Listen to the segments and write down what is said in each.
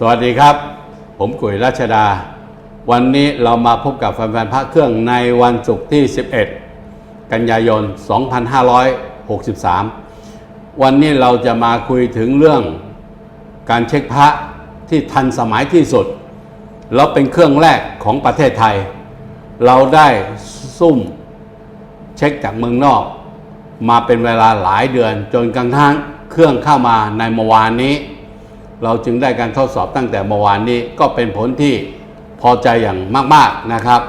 สวัสดีครับ ผมกุยรัชดา วันนี้เรามาพบกับแฟนๆพระเครื่องในวันศุกร์ที่ 11 กันยายน 2563 วันนี้เราจะมาคุยถึงเรื่องการเช็คพระที่ทันสมัยที่สุด แล้วเป็นเครื่องแรกของประเทศไทย เราได้ซุ่มเช็คจากเมืองนอก มาเป็นเวลาหลายเดือนจนกระทั่งเครื่องเข้ามาในเมื่อวานนี้ เราจึงได้การทดสอบตั้งแต่เมื่อวานนี้ก็เป็นผลที่พอใจอย่างมากๆนะครับ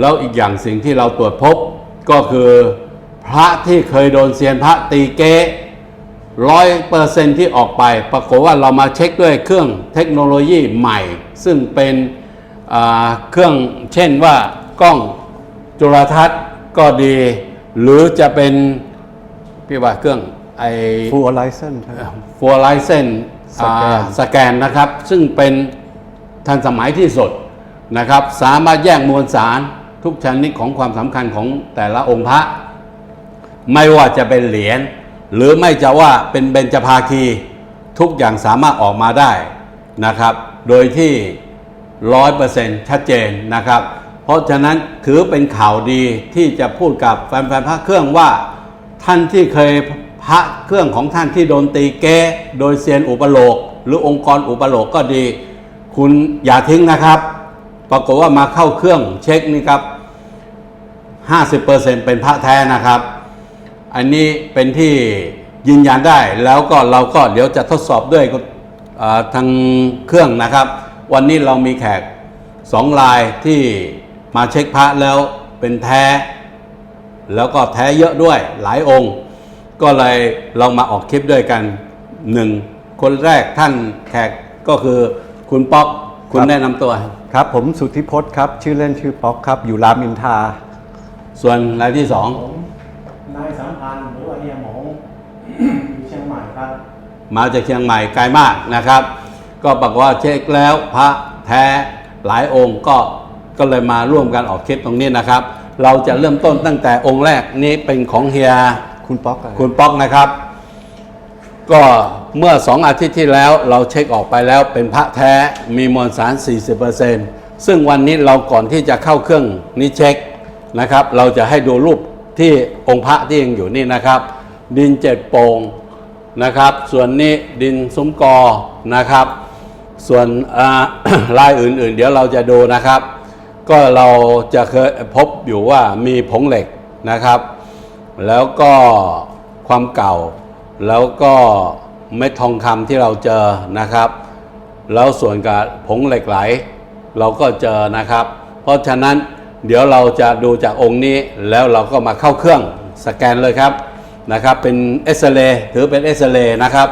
แล้วอีกอย่างสิ่งที่เราตรวจพบก็คือพระที่เคยโดนเซียนพระตีเก๊ร้อยเปอร์เซนที่ออกไป ปรากฏว่าเรามาเช็คด้วยเครื่องเทคโนโลยีใหม่ ซึ่งเป็นอ่าเครื่องเช่นว่ากล้องจุลทรรศน์ก็ดี หรือจะเป็นพี่ว่าเครื่องไอฟูลไลเซนใช่ไหมฟัวไลเซน สแกนสแกนนะครับ ซึ่งเป็นทันสมัยที่สุดนะครับ สามารถแยกมวลสารทุกชนิดของความสำคัญของแต่ละองค์พระ ไม่ว่าจะเป็นเหรียญหรือไม่จะว่าเป็นเบญจภาคีทุกอย่างสามารถออกมาได้นะครับ โดยที่ร้อยเปอร์เซ็นต์ชัดเจนนะครับ เพราะฉะนั้นถือเป็นข่าวดีที่จะพูดกับแฟนๆพระเครื่องว่าท่านที่เคย พระเครื่องของท่านที่โดนตีเก้โดยเซียนอุปโลก หรือองค์กรอุปโลกก็ดี คุณอย่าทิ้งนะครับ ปรากฏว่ามาเข้าเครื่องเช็คนี่ครับ50%เป็นพระแท้นะครับ อันนี้เป็นที่ยืนยันได้แล้วก็เราก็เดี๋ยวจะทดสอบด้วยทางเครื่องนะครับ วันนี้เรามีแขกสองรายที่มาเช็คพระแล้วเป็นแท้ แล้วก็แท้เยอะด้วยหลายองค์ ก็เลยเรามาออกคลิปด้วยกันหนึ่งคนแรกท่านแขกก็คือคุณป๊อกคุณแนะนำตัว ครับผมสุทธิพจน์ครับ ชื่อเล่นชื่อป๊อกครับ อยู่รามอินทราส่วนรายที่สองผมนายสัมพันธ์หรือว่าเฮียหมงอยู่เชียงใหม่ครับ มาจากเชียงใหม่ไกลมากนะครับ ก็ปรากฏว่าเช็คแล้วพระแท้หลายองค์ก็ก็เลยมาร่วมกันออกคลิปตรงนี้นะครับ เราจะเริ่มต้นตั้งแต่องค์แรกนี้เป็นของเฮีย คุณป๊อกอะคุณป๊อกนะครับ ก็เมื่อสองอาทิตย์ที่แล้วเราเช็คออกไปแล้วเป็นพระแท้มีมวลสาร 40%ซึ่งวันนี้เราก่อนที่จะเข้าเครื่องนี้เช็คนะครับ เราจะให้ดูรูปที่องค์พระที่ยังอยู่นี่นะครับ ดินเจ็ดโปงนะครับ ส่วนนี้ดินซุ้มกอนะครับ ส่วนลายอื่นๆ เดี๋ยวเราจะดูนะครับ ก็เราจะเคยพบอยู่ว่ามีผงเหล็กนะครับ แล้วก็ความเก่า แล้วก็เม็ดทองคำที่เราเจอนะครับ แล้วส่วนกับผงเหล็กไหล เราก็เจอนะครับ เพราะฉะนั้นเดี๋ยวเราจะดูจากองค์นี้แล้วเราก็มาเข้าเครื่องสแกนเลยครับนะครับเป็นเอสเรถือเป็นเอสเรนะครับ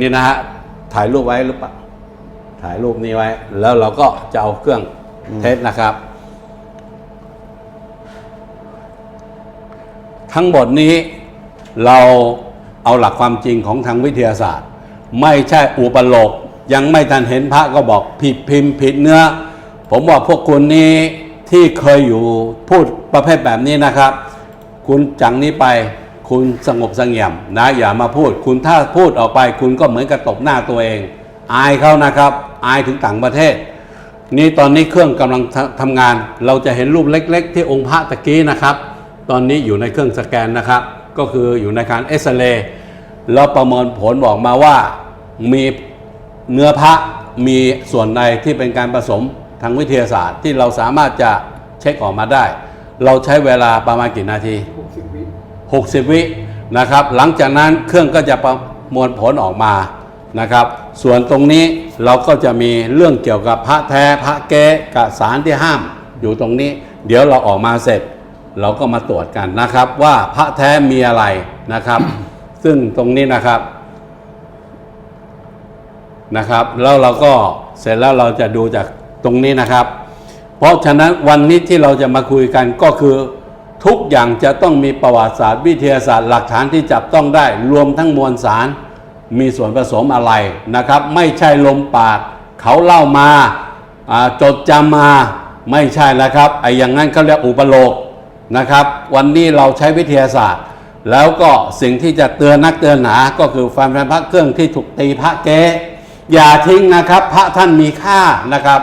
นี่นะฮะถ่ายรูปไว้หรือเปล่าถ่ายรูปนี้ไว้ แล้วเราก็จะเอาเครื่องเทสนะครับ ทั้งหมดนี้เราเอาหลักความจริงของทางวิทยาศาสตร์ ไม่ใช่อุปโลกยังไม่ทันเห็นพระก็บอกผิดพิมพ์ผิดเนื้อ ผมบอกพวกคุณนี้ที่เคยอยู่พูดประเภทแบบนี้นะครับ คุณจังนี้ไปคุณสงบเสงี่ยมนะอย่ามาพูด คุณถ้าพูดออกไป คุณก็เหมือนกับตบหน้าตัวเอง อายเขานะครับ อายถึงต่างประเทศ นี่ตอนนี้เครื่องกำลังทำทำงาน เราจะเห็นรูปเล็ก ๆ ที่องค์พระตะกี้นะครับ ตอนนี้อยู่ในเครื่องสแกนนะครับ ก็คืออยู่ในการเอ็กซเรย์แล้วประเมินผลบอกมาว่ามีเนื้อพระมีส่วนใดที่เป็นการผสมทางวิทยาศาสตร์ที่เราสามารถจะเช็คออกมาได้ เราใช้เวลาประมาณกี่นาที60 วินะครับ หลังจากนั้นเครื่องก็จะประมวลผลออกมานะครับ ส่วนตรงนี้เราก็จะมีเรื่องเกี่ยวกับพระแท้พระแก้กับสารที่ห้ามอยู่ตรงนี้ เดี๋ยวเราออกมาเสร็จ เราก็มาตรวจกันนะครับ ว่าพระแท้มีอะไรนะครับ ซึ่งตรงนี้นะครับนะครับ แล้วเราก็เสร็จแล้วเราจะดูจากตรงนี้นะครับ เพราะฉะนั้นวันนี้ที่เราจะมาคุยกันก็คือทุกอย่างจะต้องมีประวัติศาสตร์วิทยาศาสตร์หลักฐานที่จับต้องได้ รวมทั้งมวลสารมีส่วนผสมอะไรนะครับ ไม่ใช่ลมปากเขาเล่ามาจดจำมาไม่ใช่นะครับไอ้อย่างนั้นเขาเรียกอุปโลก นะครับ วันนี้เราใช้วิทยาศาสตร์ แล้วก็สิ่งที่จะเตือนนักเตือนหนา ก็คือแฟนๆพระเครื่องที่ถูกตีพระเก๊อย่าทิ้งนะครับ พระท่านมีค่านะครับ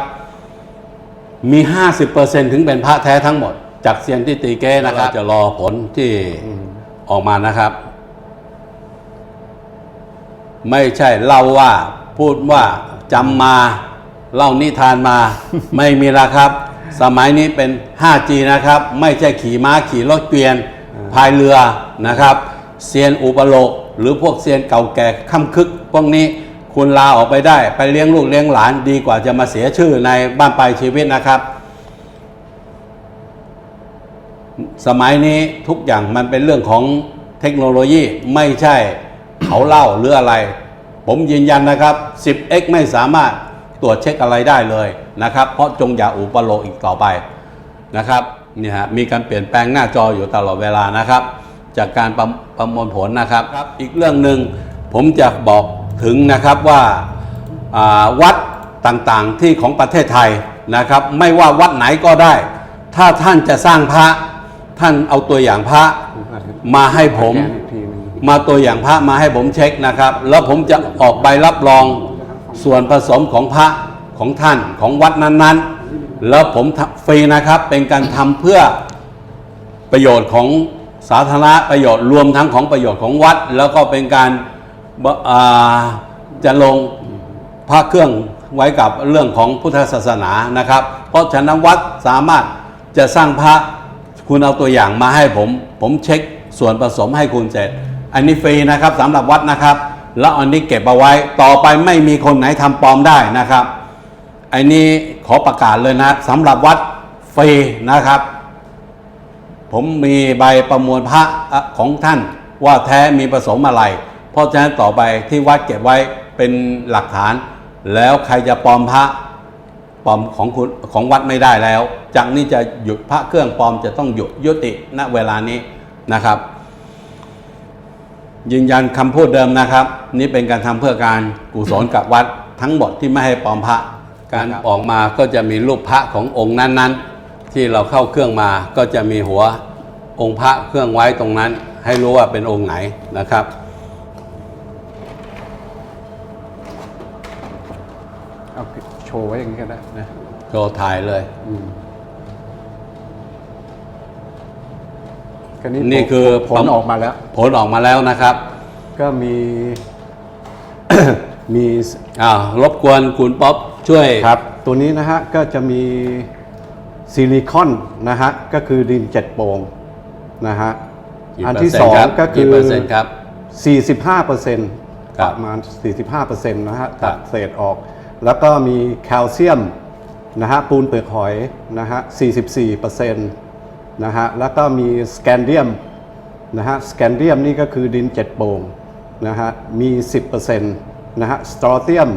มี 50%ถึงเป็นพระแท้ทั้งหมด จากเซียนที่ตีเก้นะครับ จะรอผลที่ออกมานะครับ ไม่ใช่เล่าว่าพูดว่าจำมา เล่านิทานมา ไม่มีแล้วครับ สมัยนี้เป็น 5G นะครับ ไม่ใช่ขี่ม้าขี่รถเกวียนพายเรือนะครับเซียนอุปโลกหรือพวกเซียนเก่าแก่ค่ำคึก พวกนี้คุณลาออกไปได้ ไปเลี้ยงลูกเลี้ยงหลานดีกว่าจะมาเสียชื่อในบ้านปลายชีวิตนะครับ สมัยนี้ทุกอย่างมันเป็นเรื่องของเทคโนโลยีไม่ใช่เขาเล่าหรืออะไร ผมยืนยันนะครับ 10x ไม่สามารถตรวจเช็คอะไรได้เลย นะครับ เพราะจงอย่าอุปโลกอีกต่อไปนะครับนี่ฮะมีการเปลี่ยนแปลงหน้าจออยู่ตลอดเวลานะครับ จากการประประมวลผลนะครับ อีกเรื่องหนึ่งผมจะบอกถึงนะครับว่าอ่าวัดต่างๆที่ของประเทศไทยนะครับ ไม่ว่าวัดไหนก็ได้ ถ้าท่านจะสร้างพระท่านเอาตัวอย่างพระมาให้ผมอีกทีหนึ่งมาตัวอย่างพระมาให้ผมเช็คนะครับ แล้วผมจะออกใบรับรองส่วนผสมของพระ ของท่านของวัดนั้นๆ แล้วผมฟรีนะครับเป็นการทำเพื่อประโยชน์ของสาธารณประโยชน์รวมทั้งของประโยชน์ของวัด แล้วก็เป็นการาจะลงพระเครื่องไว้กับเรื่องของพุทธศาสนานะครับ เพราะฉะนั้นวัดสามารถจะสร้างพระคุณเอาตัวอย่างมาให้ผม ผมเช็คส่วนผสมให้คุณเสร็จ อันนี้ฟรีนะครับสำหรับวัดนะครับ แล้วอันนี้เก็บเอาไว้ต่อไปไม่มีคนไหนทำปลอมได้นะครับ อันนี้ขอประกาศเลยนะสำหรับวัดฟรีนะครับ ผมมีใบประมวลพระของท่านว่าแท้มีผสมอะไร เพราะฉะนั้นต่อไปที่วัดเก็บไว้เป็นหลักฐาน แล้วใครจะปลอมพระปลอมของคุณของวัดไม่ได้แล้ว จากนี้จะหยุดพระเครื่องปลอมจะต้องหยุดยุติณเวลานี้นะครับ ยืนยันคำพูดเดิมนะครับ นี่เป็นการทำเพื่อการกุศลกับวัดทั้งหมดที่ไม่ให้ปลอมพระ การออกมาก็จะมีรูปพระขององค์นั้นๆ ที่เราเข้าเครื่องมาก็จะมีหัวองค์พระเครื่องไว้ตรงนั้น ให้รู้ว่าเป็นองค์ไหนนะครับ เอาโชว์ไว้อย่างนี้ก็ได้นะโชว์ถ่ายเลยก็นี่คือผลออกมาแล้ว ผลออกมาแล้วนะครับ ก็มีมีอ้าวรบกวนคุณป๊อป ช่วยครับ ตัวนี้นะฮะก็จะมีซิลิคอนนะฮะก็คือดินเจ็ดโปงนะฮะกี่อันเปที่ร์เซ็สนอต์งครับก็คืกี่อเปอร์เซ็นต์ครับ45เปอร์เซ็นต์ครัปบระมาณ 45เปอร์เซ็นต์นะฮะครัตับดเศษออก แล้วก็มีแคลเซียมนะฮะปูนเปลือกหอยนะฮะ44เปอร์เซ็นต์นะฮะแล้วก็มีสแกนเดียมนะฮะสแกนเดียมนี่ก็คือดินเจ็ดโป่งนะฮะมี 10เปอร์เซ็นต์นะฮะสตรอเทียม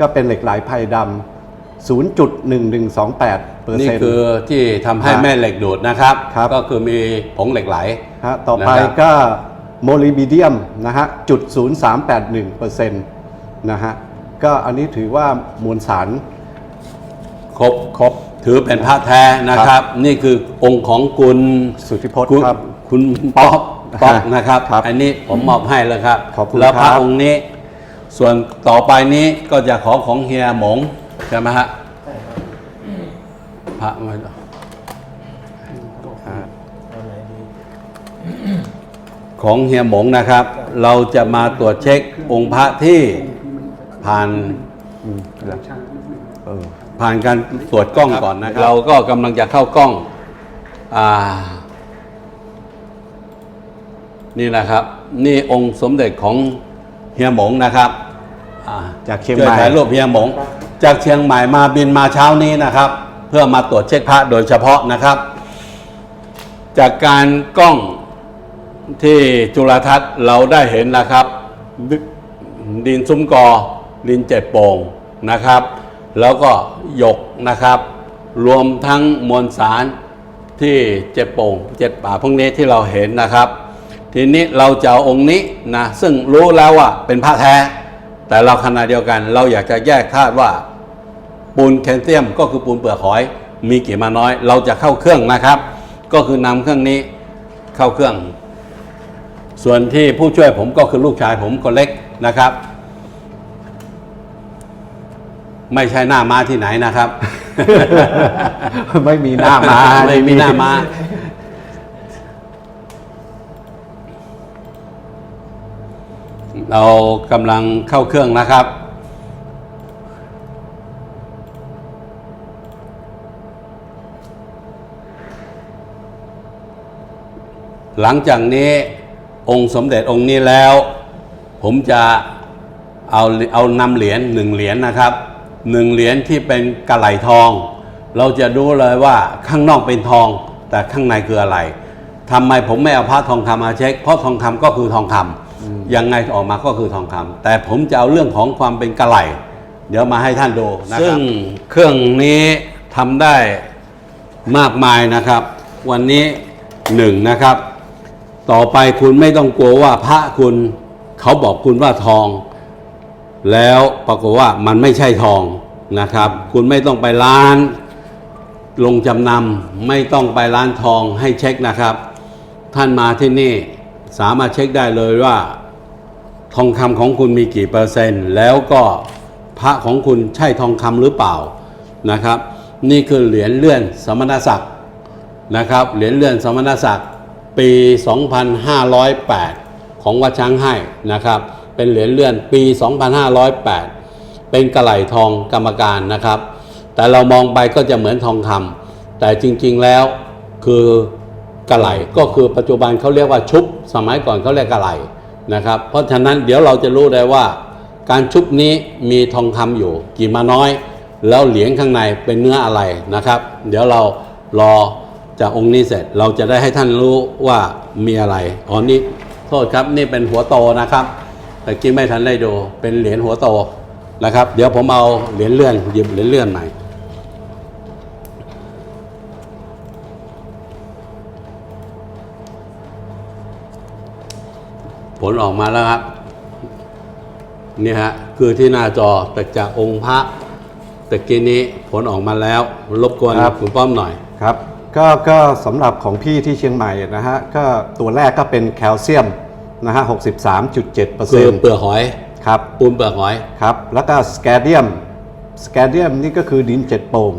ก็เป็นเหล็กไหลไพรดำ0.1128เปอร์นี่เซ็นต์ คือที่ทำให้ครับแม่เหล็กดูดนะครับ ครับ ก็คือมีผงเหล็กไหล ฮะต่อไปนะครับ ก็โมลิบิเดียมนะฮะจุด0381เปอร์เซ็นต์นะฮะก็อันนี้ถือว่ามวลสาร ครบครบ ถือเป็นพระแท้นะครับ นี่คือองค์ของคุณสุทธิพจน์คุณครับคุณป๊อกป๊อกฮะนะครับ ครับอันนี้ผมมอบให้แล้วครับขอบคุณแล้วพระครับ องค์นี้ ส่วนต่อไปนี้ก็จะขอของเฮียหมงใช่ไหมฮะใช่ครับพระมาฮะเอาไหนดีของเฮียหมงนะครับ เราจะมาตรวจเช็คองค์พระที่ผ่านอืมแล้วเออผ่านการตรวจกล้องก่อนนะครับ เราก็กำลังจะเข้ากล้องอ่านี่นะครับ นี่องค์สมเด็จของ เฮียหมงนะครับอ่จากเชียงช่วใหม่ถ่ายรูปเฮียหมง จากเชียงใหม่มาบินมาเช้านี้นะครับ เพื่อมาตรวจเช็คพระโดยเฉพาะนะครับ จากการกล้องที่จุลทรรศน์เราได้เห็นนะครับ ดินซุ้มกอดินเจ็ดโป่งนะครับ แล้วก็หยกนะครับ รวมทั้งมวลสารที่เจ็ดโป่งเจ็ดป่าพวกนี้ที่เราเห็นนะครับ ทีนี้เราจะเอาองค์นี้นะซึ่งรู้แล้วว่าเป็นพระแท้ แต่เราขณะเดียวกัน เราอยากจะแยกธาตุว่า ปูนแคลเซียมก็คือปูนเปลือกหอย มีกี่มาน้อย เราจะเข้าเครื่องนะครับ ก็คือนำเครื่องนี้เข้าเครื่อง ส่วนที่ผู้ช่วยผมก็คือลูกชายผมคนเล็กนะครับ ไม่ใช่หน้าม้าที่ไหนนะครับ ไม่มีหน้ามาไม่มีหน้าม้า เรากำลังเข้าเครื่องนะครับ หลังจากนี้องค์สมเด็จองค์นี้แล้ว ผมจะเอาเอานำเหรียญหนึ่งเหรียญนะครับหนึ่งเหรียญที่เป็นกระไหลทอง เราจะรู้เลยว่าข้างนอกเป็นทอง แต่ข้างในคืออะไรทำไมผมไม่เอาพระทองคำมาเช็ค เพราะทองคำก็คือทองคำ ยังไงออกมาก็คือทองคำแต่ผมจะเอาเรื่องของความเป็นกระไหลเดี๋ยวมาให้ท่านดูนะครับซึ่งเครื่องนี้ทำได้มากมายนะครับ วันนี้หนึ่งนะครับ ต่อไปคุณไม่ต้องกลัวว่าพระคุณเขาบอกคุณว่าทอง แล้วปรากฏว่ามันไม่ใช่ทองนะครับ คุณไม่ต้องไปร้านลงจำนำไม่ต้องไปร้านทองให้เช็คนะครับ ท่านมาที่นี่ สามารถเช็คได้เลยว่า ทองคำของคุณมีกี่เปอร์เซ็นต์ แล้วก็พระของคุณใช่ทองคำหรือเปล่านะครับ นี่คือเหรียญเลื่อนสมณศักดิ์นะครับเหรียญเลื่อนสมณศักดิ์ปี 2508 ของวัดช้างให้นะครับ เป็นเหรียญเลื่อนปี 2508 เป็นกระไหลทองกรรมการนะครับ แต่เรามองไปก็จะเหมือนทองคำแต่จริงๆแล้วคือ กระไหลก็คือปัจจุบันเขาเรียกว่าชุบ สมัยก่อนเขาเรียกกระไหลนะครับ เพราะฉะนั้นเดี๋ยวเราจะรู้ได้ว่า การชุบนี้มีทองคำอยู่ กี่มาน้อย แล้วเหรียญข้างในเป็นเนื้ออะไรนะครับ เดี๋ยวเรารอจากองค์นี้เสร็จเราจะได้ให้ท่านรู้ว่ามีอะไรอ๋อนี่โทษครับนี่เป็นหัวโตนะครับแต่กี้ไม่ทันได้ดูเป็นเหรียญหัวโตนะครับ เดี๋ยวผมเอาเหรียญเลื่อนหยิบเหรียญเลื่อนใหม่ ผลออกมาแล้วครับนี่ฮะคือที่หน้าจอแต่จากองค์พระตะกี้นี้ผลออกมาแล้ว รบกวนครับ คุณป้อมหน่อย ครับก็ก็สำหรับของพี่ที่เชียงใหม่นะฮะก็ตัวแรกก็เป็นแคลเซียมนะฮะ63.7เปอร์คืเซ็อนต์เปลือกหอยครับปูนเปลือกหอย ครับ แล้วก็สแกเดียมสแกเดียมนี่ก็คือดินเจ็ดโป่ง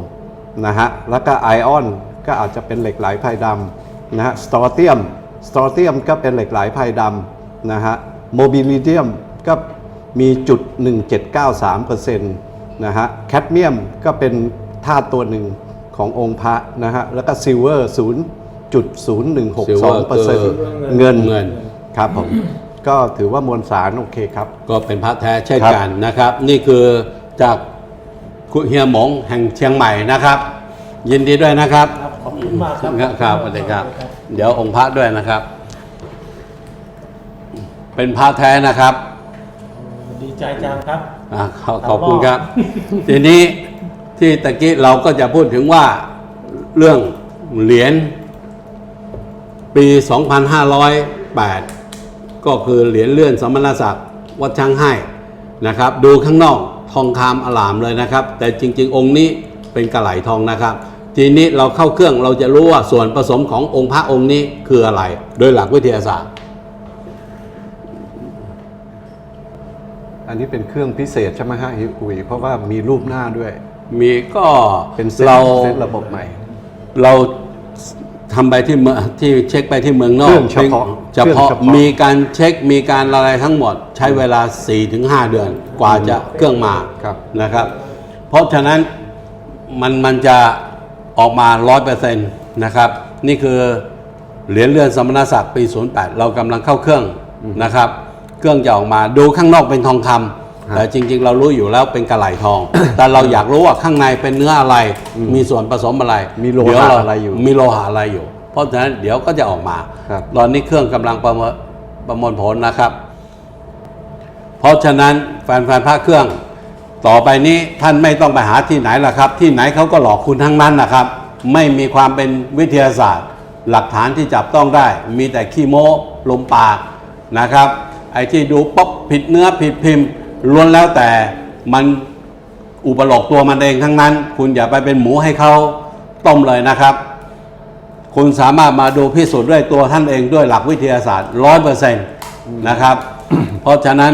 นะฮะแล้วก็ไอออนก็อาจจะเป็นเหล็กไหลไพรดำนะฮะสตรอเทียมสตรอเทียมก็เป็นเหล็กไหลไพรดำ นะฮะโมบิลิเดียมก็มีจุด 1793%นะฮะแคดเมียมก็เป็นธาตุตัวหนึ่งขององค์พระนะฮะแล้วก็ซิลเวอร์ 0.0162%เงินเงินครับผมก็ถือว่ามวลสารโอเคครับ ก็เป็นพระแท้เช่นครับกันนะครับ นี่คือจากคุณเฮียหมงแห่งเชียงใหม่นะครับ ยินดีด้วยนะครับครับขอบคุณมากครับครับครับสวัสดีครับ เดี๋ยวองค์พระด้วยนะครับ เป็นพระแท้นะครับ ดีใจจังครับอ่าขอขอบคุณครับ ทีนี้ที่ตะกี้เราก็จะพูดถึงว่าเรื่องเหรียญปี 2508 ก็คือเหรียญเลื่อนสมณศักดิ์วัดช้างให้นะครับ ดูข้างนอกทองคำอลามเลยนะครับ แต่จริง ๆ องค์นี้เป็นกระไหลทองนะครับ ทีนี้เราเข้าเครื่องเราจะรู้ว่าส่วนผสมขององค์พระองค์นี้คืออะไร โดยหลักวิทยาศาสตร์ อันนี้เป็นเครื่องพิเศษใช่ไหมฮะฮิอุยเพราะว่ามีรูปหน้าด้วย มีก็เป็นเซตเราเซตระบบใหม่ เราทำไปที่เมืองที่เช็คไปที่เมืองนอกเครื่องเฉพาะเฉพาะเครื่องเฉพาะ มีการเช็คมีการอะไรทั้งหมด ใช้เวลา 4-5 เดือนกว่าจะเครื่องมาครับ นะครับ เพราะฉะนั้นมันมันจะออกมา 100%นะครับ นี่คือเหรียญเรือนสมณศักดิ์ปี 08 เรากำลังเข้าเครื่องนะครับ เครื่องจะออกมาดูข้างนอกเป็นทองคำแต่จริง ๆ เรารู้อยู่แล้วเป็นกระไหลทอง แต่เราอยากรู้ว่าข้างในเป็นเนื้ออะไร มีส่วนผสมอะไร มีโลหะเดี๋ยวเาอะไรอยู่ มีโลหะอะไรอยู่ เพราะฉะนั้นเดี๋ยวก็จะออกมาครับตอนนี้เครื่องกำลังประเมินประมวลผลนะครับ เพราะฉะนั้นแฟนๆพระเครื่อง ต่อไปนี้ท่านไม่ต้องไปหาที่ไหนล่ะครับ ที่ไหนเขาก็หลอกคุณทั้งนั้นนะครับ ไม่มีความเป็นวิทยาศาสตร์ หลักฐานที่จับต้องได้ มีแต่ขี้โม้ลมปากนะครับ ไอ้ที่ดูป๊บผิดเนื้อผิดพิมพ์ล้วนแล้วแต่มันอุปโลกตัวมันเองทั้งนั้น คุณอย่าไปเป็นหมูให้เขาต้มเลยนะครับ คุณสามารถมาดูพิสูจน์ด้วยตัวท่านเองด้วยหลักวิทยาศาสตร์ร้อยเปอร์เซ็นต์นะครับ เพราะฉะนั้น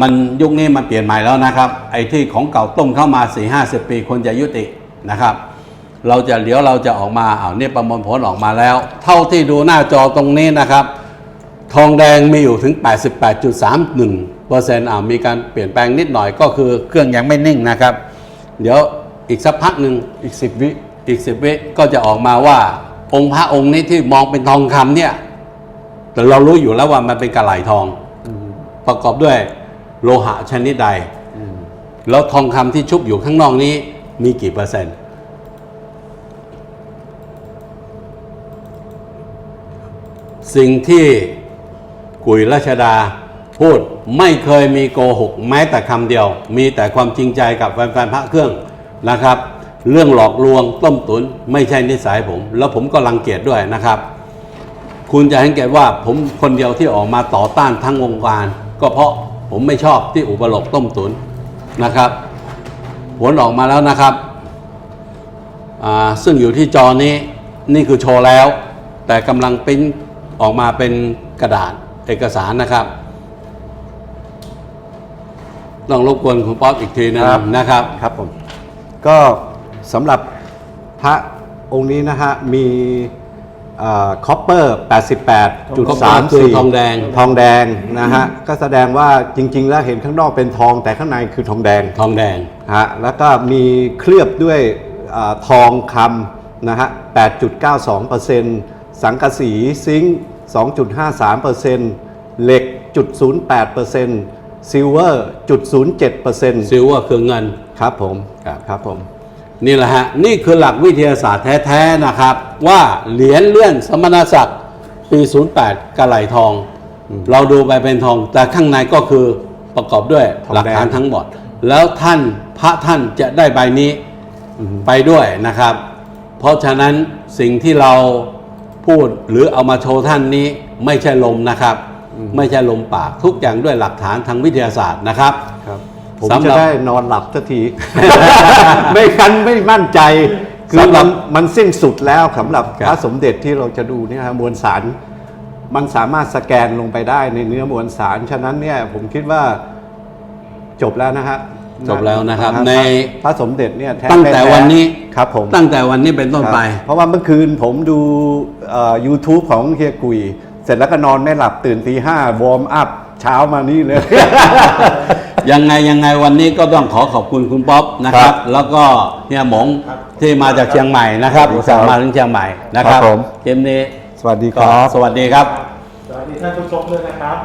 มันยุคนี้มันเปลี่ยนใหม่แล้วนะครับ ไอ้ที่ของเก่าต้มเข้ามา4ี่ห้าสิบปีควรจะยุตินะครับ เราจะเดี๋ยวเราจะออกมาอ้าเนี่ยประมวลผลออกมาแล้ว เท่าที่ดูหน้าจอตรงนี้นะครับ ทองแดงมีอยู่ถึง 88.31เปอร์เซ็นต์อ่ามีการเปลี่ยนแปลงนิดหน่อยก็คือเครื่องยังไม่นิ่งนะครับ เดี๋ยวอีกสักพักหนึ่งอีก 10 วิอีกสิบวิก็จะออกมาว่า องค์พระองค์นี้ที่มองเป็นทองคำเนี่ยแต่เรารู้อยู่แล้วว่ามันเป็นกระไหลทองประกอบด้วยโลหะชนิดใด แล้วทองคำที่ชุบอยู่ข้างนอกนี้มีกี่เปอร์เซ็นต์สิ่งที่ กุยราชดา พูดไม่เคยมีโกหกแม้แต่คำเดียว มีแต่ความจริงใจกับแฟนๆพระเครื่องนะครับ เรื่องหลอกลวงต้มตุนไม่ใช่นิสัยผม แล้วผมก็รังเกียจด้วยนะครับ คุณจะเห็นแก่ว่าผมคนเดียวที่ออกมาต่อต้านทั้งวงการ ก็เพราะผมไม่ชอบที่อุปโลกต้มตุนนะครับผลออกมาแล้วนะครับซึ่งอยู่ที่จอนี้นี่คือโชว์แล้ว แต่กำลังปริ้นออกมาเป็นกระดาษ เอกสารนะครับต้องรบกวนคุณป๊อปอีกทีนึงครับ นะครับ ครับผมก็สำหรับพระองค์นี้นะฮะ มีคอปเปอร์88.34คือทองแดง ทองแดงนะฮะ ก็แสดงว่าจริง ๆ แล้วเห็นข้างนอกเป็นทองแต่ข้างในคือทองแดงทองแดง ฮะแล้วก็มีเคลือบด้วยอาทองคำนะฮะ 8.92%สังกะสีซิงค์ 2.53%เหล็กจุด08%ซิลเวอร์จุด07%ซิลว่าคือเงิน ครับผมครับครับผม นี่แหละฮะ นี่คือหลักวิทยาศาสตร์แท้ ๆ นะครับ ว่าเหรียญเลื่อนสมณศักดิ์ปี 08กระไหลทอง เราดูไปเป็นทอง แต่ข้างในก็คือประกอบด้วยทองหลักฐานแดงทั้งหมด แล้วท่านพระท่านจะได้ใบนี้ไปด้วยนะครับ เพราะฉะนั้นสิ่งที่เรา พูดหรือเอามาโชว์ท่านนี้ไม่ใช่ลมนะครับ ไม่ใช่ลมปากทุกอย่างด้วยหลักฐานทางวิทยาศาสตร์นะครับครับผมสำหจะรับได้นอนหลับสักที ไม่คันไม่มั่นใจ คือสำหรัมับนมันสิ้นสุดแล้วสำหรับครับพระสมเด็จที่เราจะดูเนี่ยฮะมวลสาร มันสามารถสแกนลงไปได้ในเนื้อมวลสาร ฉะนั้นเนี่ยผมคิดว่าจบแล้วนะฮะ จบแล้วนะครับพในพระสมเด็จเนี่ยท้ตั้งแต่ท้วันนี้ครับผมตั้งแต่วันนี้เป็นต้นไปครับเพราะว่าเมื่อคืนผมดูเอ่อ YouTube ของเฮียกุย เสร็จแล้วก็นอนไม่หลับตื่นตีห้าวอร์มอัพเช้ามานี่เลย ยังไงยังไงวันนี้ก็ต้องขอขอบคุณคุณป๊อปนะคครัรับบแล้วก็เฮียหมงครับที่มาจากเชียงใหม่นะครับครับอุตส่าห์มาถึงเชียงใหม่นะครับครับผมเกมนี้สวัสดีคก็รับ สวัสดีครับสวัสดีท่านผู้ชมด้วยนะครับ